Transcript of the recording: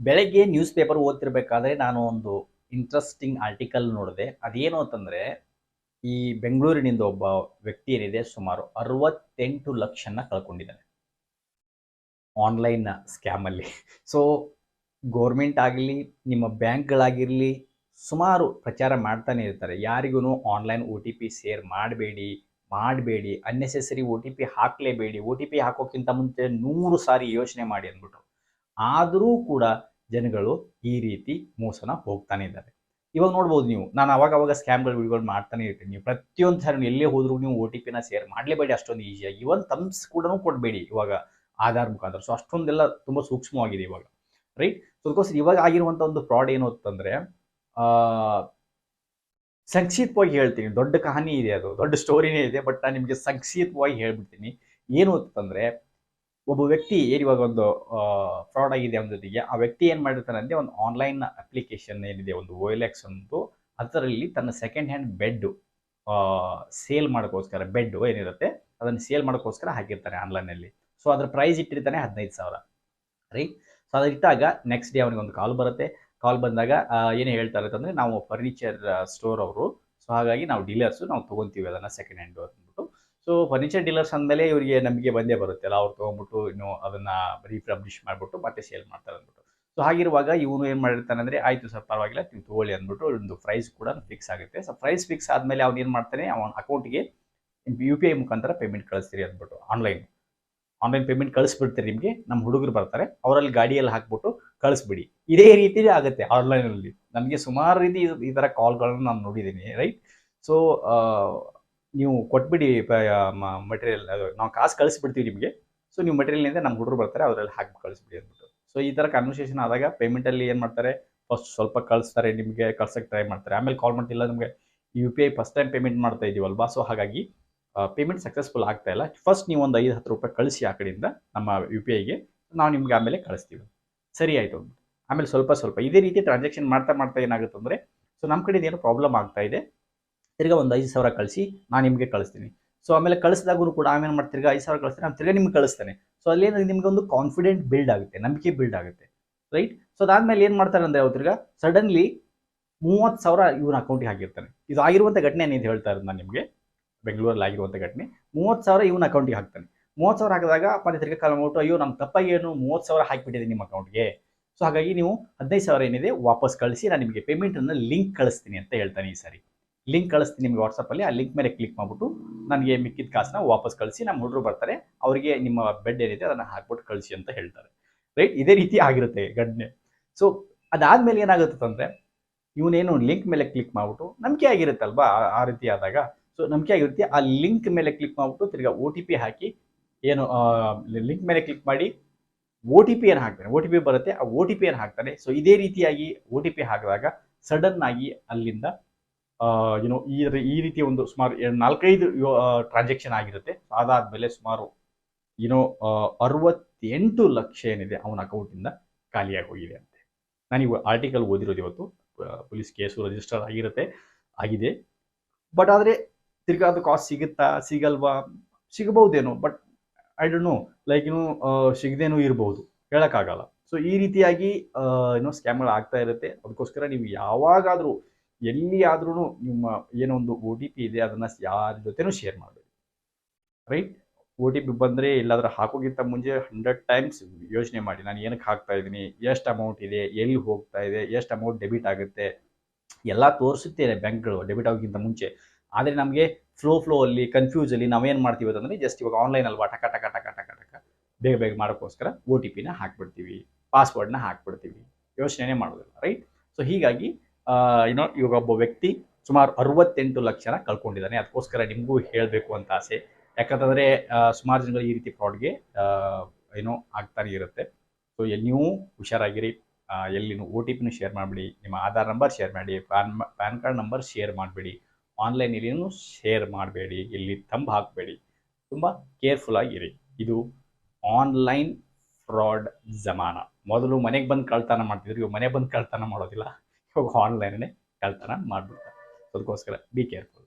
ಬೆಳಗ್ಗೆ news paper ಓದ್ತಿರ್ಬೇಕಾದ್ರೆ ನಾನು ಒಂದು ಇಂಟ್ರೆಸ್ಟಿಂಗ್ ಆರ್ಟಿಕಲ್ ನೋಡಿದೆ. ಅದೇನು ಅಂತಂದ್ರೆ, ಈ ಬೆಂಗಳೂರಿನಿಂದ ಒಬ್ಬ ವ್ಯಕ್ತಿ ಏನಿದೆ, ಸುಮಾರು ಅರವತ್ತೆಂಟು ಲಕ್ಷನ ಕಳ್ಕೊಂಡಿದ್ದಾನೆ. ಆನ್ಲೈನ್ ಸ್ಕ್ಯಾಮಲ್ಲಿ ಸೊ ಗೋರ್ಮೆಂಟ್ ಆಗಲಿ, ನಿಮ್ಮ ಬ್ಯಾಂಕ್ಗಳಾಗಿರಲಿ, ಸುಮಾರು ಪ್ರಚಾರ ಮಾಡ್ತಾನೆ ಇರ್ತಾರೆ. ಯಾರಿಗೂ online O T P share ಮಾಡಬೇಡಿ ಮಾಡಬೇಡಿ ಅನ್ನೆಸೆಸರಿ ಒ ಟಿ ಪಿ ಹಾಕಲೇಬೇಡಿ ಒ ಟಿ ಪಿ ಹಾಕೋಕ್ಕಿಂತ ಮುಂಚೆ ನೂರು ಸಾರಿ ಯೋಚನೆ ಮಾಡಿ ಅಂದ್ಬಿಟ್ಟು ಆದರೂ ಕೂಡ ಜನಗಳು ಈ ರೀತಿ ಮೋಸನ ಹೋಗ್ತಾನೆ ಇದ್ದಾರೆ. ಇವಾಗ ನೋಡ್ಬೋದು ನೀವು, ನಾನು ಅವಾಗ ಅವಾಗ ಸ್ಕ್ಯಾಮ್ಗಳು ವಿಡಿಯೋಗಳು ಮಾಡ್ತಾನೆ ಇರ್ತೀನಿ. ನೀವು ಪ್ರತಿಯೊಂದು ಸಾರಿ ಎಲ್ಲೇ ಹೋದ್ರೂ ನೀವು ಒ ಟಿ ಪಿನ ಶೇರ್ ಮಾಡಲೇಬೇಡಿ ಅಷ್ಟೊಂದು ಈಸಿಯಾಗಿ. ಇವನ್ ತಮ್ಸ್ ಕೂಡ ಕೊಡಬೇಡಿ ಇವಾಗ ಆಧಾರ್ ಮುಖಾಂತರ. ಸೊ ಅಷ್ಟೊಂದೆಲ್ಲ ತುಂಬ ಸೂಕ್ಷ್ಮವಾಗಿದೆ ಇವಾಗ. ರೈಟ್ ಸೊ ಅದಕ್ಕೋಸ್ಕರ ಇವಾಗ ಆಗಿರುವಂಥ ಒಂದು ಫ್ರಾಡ್ ಏನು ಅಂತಂದರೆ ಸಂಕ್ಷಿಪ್ತವಾಗಿ ಹೇಳ್ತೀನಿ. ದೊಡ್ಡ ಕಹಾನಿ ಇದೆ ಅದು. ದೊಡ್ಡ ಸ್ಟೋರಿನೇ ಇದೆ ಬಟ್ ನಾನು ನಿಮಗೆ ಸಂಕ್ಷಿಪ್ತವಾಗಿ ಹೇಳ್ಬಿಡ್ತೀನಿ. ಏನು ಅಂತಂದರೆ ಒಬ್ಬ ವ್ಯಕ್ತಿ ಏನು ಒಂದು ಫ್ರಾಡ್ ಆಗಿದೆ ಜೊತೆಗೆ ಆ ವ್ಯಕ್ತಿ ಏನು ಮಾಡಿರ್ತಾನೆ ಅಂದರೆ ಒಂದು ಆನ್ಲೈನ್ ಅಪ್ಲಿಕೇಶನ್ ಏನಿದೆ, ಒಂದು ಓ ಎಲ್ ಎಕ್ಸ್ ಒಂದು, ಅದರಲ್ಲಿ ತನ್ನ ಸೆಕೆಂಡ್ ಹ್ಯಾಂಡ್ ಬೆಡ್ ಸೇಲ್ ಮಾಡೋಕ್ಕೋಸ್ಕರ ಬೆಡ್ ಏನಿರುತ್ತೆ, ಅದನ್ನು ಸೇಲ್ ಮಾಡೋಕ್ಕೋಸ್ಕರ ಹಾಕಿರ್ತಾನೆ ಆನ್ಲೈನಲ್ಲಿ ಸೊ ಅದ್ರ ಪ್ರೈಸ್ ಇಟ್ಟಿರ್ತಾನೆ ಹದಿನೈದು ಸಾವಿರ. ರೈಟ್ ಸೊ ಅದಿಟ್ಟಾಗ ನೆಕ್ಸ್ಟ್ ಡೇ ಅವನಿಗೆ ಒಂದು ಕಾಲ್ ಬರುತ್ತೆ. ಕಾಲ್ ಬಂದಾಗ ಏನು ಹೇಳ್ತಾರೆ ಅಂತಂದರೆ ನಾವು ಫರ್ನಿಚರ್ ಸ್ಟೋರ್ ಅವರು ಸೊ ಹಾಗಾಗಿ ನಾವು ಡೀಲರ್ಸು ನಾವು ತೊಗೊತೀವಿ ಅದನ್ನು ಸೆಕೆಂಡ್ ಹ್ಯಾಂಡು ಅಂದ್ಬಿಟ್ಟು ಸೊ ಫರ್ನಿಚರ್ ಡೀಲರ್ಸ್ ಅಂದಮೇಲೆ ಇವರಿಗೆ ನಮಗೆ ಬಂದೇ ಬರುತ್ತೆ ಅಲ್ಲ ಅವ್ರು ತೊಗೊಂಬಿಟ್ಟು ಇನ್ನು ಅದನ್ನು ರೀಫ್ರಬ್ಲಿಷ್ ಮಾಡಿಬಿಟ್ಟು ಮತ್ತೆ ಸೇಲ್ ಮಾಡ್ತಾರೆ ಅಂದ್ಬಿಟ್ಟು. ಸೊ ಹಾಗಿರುವಾಗ ಇವನು ಏನು ಮಾಡಿರ್ತಾನೆ ಅಂದರೆ, ಆಯಿತು ಸರ್, ಪರವಾಗಿಲ್ಲ, ನೀವು ತೊಗೊಳ್ಳಿ ಅಂದ್ಬಿಟ್ಟು ಒಂದು ಪ್ರೈಸ್ ಕೂಡ ಫಿಕ್ಸ್ ಆಗುತ್ತೆ. ಸೊ ಪ್ರೈಸ್ ಫಿಕ್ಸ್ ಆದಮೇಲೆ ಅವ್ನು ಏನು ಮಾಡ್ತಾನೆ, ಅವನ ಅಕೌಂಟಿಗೆ ಯು ಪಿ ಐ ಮುಖಾಂತರ ಪೇಮೆಂಟ್ ಕಳಿಸ್ತೀರಿ ಅಂದ್ಬಿಟ್ಟು ಆನ್ಲೈನ್ ಆನ್ಲೈನ್ ಪೇಮೆಂಟ್ ಕಳಿಸ್ಬಿಡ್ತೀರಿ ನಿಮಗೆ ನಮ್ಮ ಹುಡುಗರು ಬರ್ತಾರೆ, ಅವರಲ್ಲಿ ಗಾಡಿಯಲ್ಲಿ ಹಾಕ್ಬಿಟ್ಟು ಕಳಿಸ್ಬಿಡಿ. ಇದೇ ರೀತಿ ಆಗುತ್ತೆ ಆನ್ಲೈನಲ್ಲಿ ನಮಗೆ ಸುಮಾರು ರೀತಿ ಈ ಥರ ಕಾಲ್ಗಳನ್ನು ನಾನು ನೋಡಿದ್ದೀನಿ ರೈಟ್ ಸೊ ನೀವು ಕೊಟ್ಬಿಡಿ ಮಟೀರಿಯಲ್ ನಾವು ಕಾಸು ಕಳಿಸ್ಬಿಡ್ತೀವಿ ನಿಮಗೆ. ಸೊ ನೀವು ಮಟೀರಿಯಲ್ನಿಂದ ನಮ್ಮ ಹುಡುಗರು ಬರ್ತಾರೆ ಅವರಲ್ಲಿ ಹಾಕಿ ಕಳಿಸ್ಬಿಡಿ ಅಂದ್ಬಿಟ್ಟು. ಸೊ ಈ ಥರ ಕನ್ವರ್ಸೇಷನ್ ಆದಾಗ ಪೇಮೆಂಟಲ್ಲಿ ಏನು ಮಾಡ್ತಾರೆ? ಫಸ್ಟ್ ಸ್ವಲ್ಪ ಕಳಿಸ್ತಾರೆ ನಿಮಗೆ ಕಳ್ಸೋಕ್ಕೆ ಟ್ರೈ ಮಾಡ್ತಾರೆ. ಆಮೇಲೆ ಕಾಲ್ ಮಾಡ್ತಿಲ್ಲ ನಮಗೆ U P I first time payment ಮಾಡ್ತಾ ಇದೀವಲ್ವಾ? ಸೊ ಹಾಗಾಗಿ ಪೇಮೆಂಟ್ ಸಕ್ಸಸ್ಫುಲ್ ಆಗ್ತಾ ಇಲ್ಲ. ಫಸ್ಟ್ ನೀವು ಒಂದು ಐದು, ಹತ್ತು ರೂಪಾಯಿ ಕಳಿಸಿ ಆ ಕಡೆಯಿಂದ ನಮ್ಮ ಯು ಪಿ ಐಗೆ ನಾವು ನಿಮ್ಗೆ ಆಮೇಲೆ ಕಳಿಸ್ತೀವಿ. ಸರಿ ಆಯಿತು ಆಮೇಲೆ ಸ್ವಲ್ಪ ಸ್ವಲ್ಪ, ಇದೇ ರೀತಿ ಟ್ರಾನ್ಸಾಕ್ಷನ್ ಮಾಡ್ತಾ ಮಾಡ್ತಾ ಏನಾಗುತ್ತೆ ಅಂದರೆ ಸೊ ನಮ್ಮ ಕಡೆಯಿಂದ ಏನೋ ಪ್ರಾಬ್ಲಮ್ ಆಗ್ತಾ ಇದೆ. ತಿರ್ಗಾ ಒಂದು ಐದು ಸಾವಿರ ಕಳಿಸಿ ನಾನು ನಿಮಗೆ ಕಳಿಸ್ತೀನಿ. ಸೊ ಆಮೇಲೆ ಕಳಿಸಿದಾಗೂ ಕೂಡ ಆಮೇಲೆ ಮಾಡಿ ತಿರ್ಗಾ ಐದು ಸಾವಿರ ಕಳಿಸ್ತೀನಿ, ನಾನು ತಿರ್ಗಿ ನಿಮ್ಗೆ ಕಳಿಸ್ತೇನೆ. ಸೊ ಅಲ್ಲಿ ನಿಮಗೆ ಒಂದು ಕಾನ್ಫಿಡೆಂಟ್ ಬಿಲ್ಡ್ ಆಗುತ್ತೆ, ನಂಬಿಕೆ ಬಿಲ್ಡ್ ಆಗುತ್ತೆ ರೈಟ್ ಸೊ ಅದಾದ್ಮೇಲೆ ಏನು ಮಾಡ್ತಾರೆ ಅಂದರೆ ಅವ್ರು ತಿರ್ಗಾ ಸಡನ್ಲಿ ಮೂವತ್ತು ಸಾವಿರ ಇವನ ಅಕೌಂಟಿಗೆ ಹಾಕಿರ್ತಾನೆ ಇದು ಆಗಿರುವಂಥ ಘಟನೆ ಏನಿದೆ ಹೇಳ್ತಾ ಇರೋದು ನಾನು ನಿಮಗೆ? ಬೆಂಗಳೂರಲ್ಲಿ ಆಗಿರುವಂಥ ಘಟನೆ. ಮೂವತ್ತು ಸಾವಿರ ಇವನ ಅಕೌಂಟಿಗೆ ಹಾಕ್ತಾನೆ. ಮೂವತ್ತು ಸಾವಿರ ಹಾಕಿದಾಗ ಮತ್ತೆ ತಿರ್ಗಿ ಕಾಲ ಮಾಡ್ಬಿಟ್ಟು ಅಯ್ಯೋ ನಮ್ಮ ತಪ್ಪಾಗಿ ಏನು ಮೂವತ್ತು ಸಾವಿರ ಹಾಕಿಬಿಟ್ಟಿದೆ ನಿಮ್ಮ ಅಕೌಂಟ್ಗೆ ಸೊ ಹಾಗಾಗಿ ನೀವು ಹದಿನೈದು ಸಾವಿರ ಏನಿದೆ ವಾಪಸ್ ಕಳಿಸಿ, ನಾನು ನಿಮಗೆ ಪೇಮೆಂಟನ್ನು ಲಿಂಕ್ ಕಳಿಸ್ತೀನಿ ಅಂತ ಹೇಳ್ತಾನೆ ಈ ಸಾರಿ. ಲಿಂಕ್ ಕಳಿಸ್ತೀನಿ ನಿಮಗೆ ವಾಟ್ಸಪ್ಪಲ್ಲಿ ಆ ಲಿಂಕ್ ಮೇಲೆ ಕ್ಲಿಕ್ ಮಾಡಿಬಿಟ್ಟು ನನಗೆ ಮಿಕ್ಕಿದ ಕಾಸನ್ನ ವಾಪಸ್ ಕಳಿಸಿ. ನಮ್ಮ ಹುಡುಗರು ಬರ್ತಾರೆ. ಅವರಿಗೆ ನಿಮ್ಮ ಬೆಡ್ ಏನಿದೆ ಅದನ್ನು ಹಾಕ್ಬಿಟ್ಟು ಕಳಿಸಿ ಅಂತ ಹೇಳ್ತಾರೆ. ರೈಟ್ ಇದೇ ರೀತಿ ಆಗಿರುತ್ತೆ ಘಟನೆ. ಸೊ ಅದಾದ್ಮೇಲೆ ಏನಾಗುತ್ತೆ ಅಂದರೆ ಇವನೇನು ಲಿಂಕ್ ಮೇಲೆ ಕ್ಲಿಕ್ ಮಾಡಿಬಿಟ್ಟು ನಂಬಿಕೆ ಆಗಿರುತ್ತಲ್ವಾ? ಆ- ರೀತಿ ಆದಾಗ. ಸೊ ನಂಬಿಕೆ ಆಗಿರುತ್ತೆ. ಆ ಲಿಂಕ್ ಮೇಲೆ ಕ್ಲಿಕ್ ಮಾಡಿಬಿಟ್ಟು ತಿರ್ಗಾ ಒ ಟಿ ಪಿ ಹಾಕಿ, ಏನು ಲಿಂಕ್ ಮೇಲೆ ಕ್ಲಿಕ್ ಮಾಡಿ ಒ ಟಿ ಪಿ ಏನು ಹಾಕ್ತಾನೆ? ಒ ಟಿ ಪಿ ಬರುತ್ತೆ. ಆ ಒ ಟಿ ಪಿ ಏನು ಹಾಕ್ತಾನೆ? ಸೊ ಇದೇ ರೀತಿಯಾಗಿ ಒ ಟಿ ಪಿ ಹಾಕಿದಾಗ ಸಡನ್ ಆಗಿ ಅಲ್ಲಿಂದ ಏನೋ ಈ ಈ ರೀತಿಯ ಒಂದು ಸುಮಾರು ನಾಲ್ಕೈದು ಟ್ರಾನ್ಸಾಕ್ಷನ್ ಆಗಿರುತ್ತೆ. ಅದಾದ್ಮೇಲೆ ಸುಮಾರು ಏನೋ ಅರವತ್ತೆಂಟು ಲಕ್ಷ ಏನಿದೆ ಅವನ ಅಕೌಂಟಿಂದ ಖಾಲಿಯಾಗಿ ಹೋಗಿದೆ ಅಂತೆ. ನಾನೀಗ ಆರ್ಟಿಕಲ್ ಓದಿರೋದು ಇವತ್ತು. ಪೊಲೀಸ್ ಕೇಸು ರಿಜಿಸ್ಟರ್ ಆಗಿರುತ್ತೆ, ಆಗಿದೆ. ಬಟ್ ಆದರೆ ತಿರ್ಗಾ ಅದು ಕಾಸ್ಟ್ ಸಿಗುತ್ತಾ, ಸಿಗಲ್ವಾ? ಸಿಗಬಹುದೇನೋ but I don't know like ಏನು ಸಿಗದೇನೂ ಇರಬಹುದು ಹೇಳೋಕ್ಕಾಗಲ್ಲ. ಸೊ ಈ ರೀತಿಯಾಗಿ ಏನೋ ಸ್ಕ್ಯಾಮ್ಗಳು ಆಗ್ತಾ ಇರುತ್ತೆ. ಅದಕ್ಕೋಸ್ಕರ ನೀವು ಯಾವಾಗಾದರೂ ಎಲ್ಲಿ ಆದ್ರೂ ನಿಮ್ಮ ಏನೊಂದು ಒ ಟಿ ಪಿ ಇದೆ, ಅದನ್ನು ಯಾರ ಜೊತೆನೂ ಶೇರ್ ಮಾಡಬೇಡಿ. ರೈಟ್ ಒ ಟಿ ಪಿ ಬಂದರೆ ಎಲ್ಲಾದರೂ ಹಾಕೋಗಿಂತ ಮುಂಚೆ ಹಂಡ್ರೆಡ್ ಟೈಮ್ಸ್ ಯೋಚನೆ ಮಾಡಿ. ನಾನು ಏನಕ್ಕೆ ಹಾಕ್ತಾ ಇದ್ದೀನಿ? ಎಷ್ಟು ಅಮೌಂಟ್ ಇದೆ? ಎಲ್ಲಿ ಹೋಗ್ತಾ ಇದೆ? ಎಷ್ಟು ಅಮೌಂಟ್ ಡೆಬಿಟ್ ಆಗುತ್ತೆ? ಎಲ್ಲ ತೋರಿಸುತ್ತೇನೆ ಬ್ಯಾಂಕ್ಗಳು ಡೆಬಿಟ್ ಆಗೋಕ್ಕಿಂತ ಮುಂಚೆ. ಆದರೆ ನಮಗೆ ಫ್ಲೋ ಫ್ಲೋ ಅಲ್ಲಿ ಕನ್ಫ್ಯೂಸ್ ಅಲ್ಲಿ ನಾವೇನು ಮಾಡ್ತೀವಿ ಅಂತಂದರೆ ಜಸ್ಟ್ ಇವಾಗ ಆನ್ಲೈನ್ ಅಲ್ವಾ, ಟಕ ಟಕ ಟಕ ಟಕ ಟಕ ಬೇಗ ಬೇಗ ಮಾಡೋಕ್ಕೋಸ್ಕರ ಒ ಟಿ ಪಿನ ಹಾಕ್ಬಿಡ್ತೀವಿ. ಪಾಸ್ವರ್ಡ್ನ ಹಾಕ್ಬಿಡ್ತೀವಿ. ಯೋಚನೆ ಮಾಡೋದಿಲ್ಲ. ರೈಟ್ ಸೊ ಹೀಗಾಗಿ ಏನೋ ಇವಾಗ ಒಬ್ಬ ವ್ಯಕ್ತಿ ಸುಮಾರು ಅರವತ್ತೆಂಟು ಲಕ್ಷನ ಕಳ್ಕೊಂಡಿದ್ದಾನೆ. ಅದಕ್ಕೋಸ್ಕರ ನಿಮಗೂ ಹೇಳಬೇಕು ಅಂತ ಆಸೆ. ಯಾಕಂತಂದರೆ ಸುಮಾರು ಜನಗಳು ಈ ರೀತಿ ಫ್ರಾಡ್ಗೆ ಏನೋ ಆಗ್ತಾನೆ ಇರುತ್ತೆ. ಸೊ ನೀವು ಹುಷಾರಾಗಿರಿ. ಎಲ್ಲಿ ಎಲ್ಲಿನೂ ಒ ಟಿ ಪಿನೂ ಶೇರ್ ಮಾಡಿಬಿಡಿ. ನಿಮ್ಮ ಆಧಾರ್ ನಂಬರ್ ಶೇರ್ ಮಾಡಿ. PAN PAN card number share ಮಾಡಬೇಡಿ. ಆನ್ಲೈನಲ್ಲಿನೂ ಶೇರ್ ಮಾಡಬೇಡಿ. ಇಲ್ಲಿ ತಂಬ್ ಹಾಕಬೇಡಿ. ತುಂಬ ಕೇರ್ಫುಲ್ ಆಗಿರಿ. ಇದು ಆನ್ಲೈನ್ ಫ್ರಾಡ್ ಜಮಾನ. ಮೊದಲು ಮನೆಗೆ ಬಂದು ಕಳ್ತನ ಮಾಡ್ತಿದ್ರು. ಇವಾಗ ಮನೆಗೆ ಬಂದು ಕಳ್ತನ ಮಾಡೋದಿಲ್ಲ. ಇವಾಗ ಆನ್ಲೈನೇ ಕಳ್ತನ ಮಾಡ್ಬಿಡ್ತಾರೆ. ಅದಕ್ಕೋಸ್ಕರ ಬಿ ಕೇರ್ಫುಲ್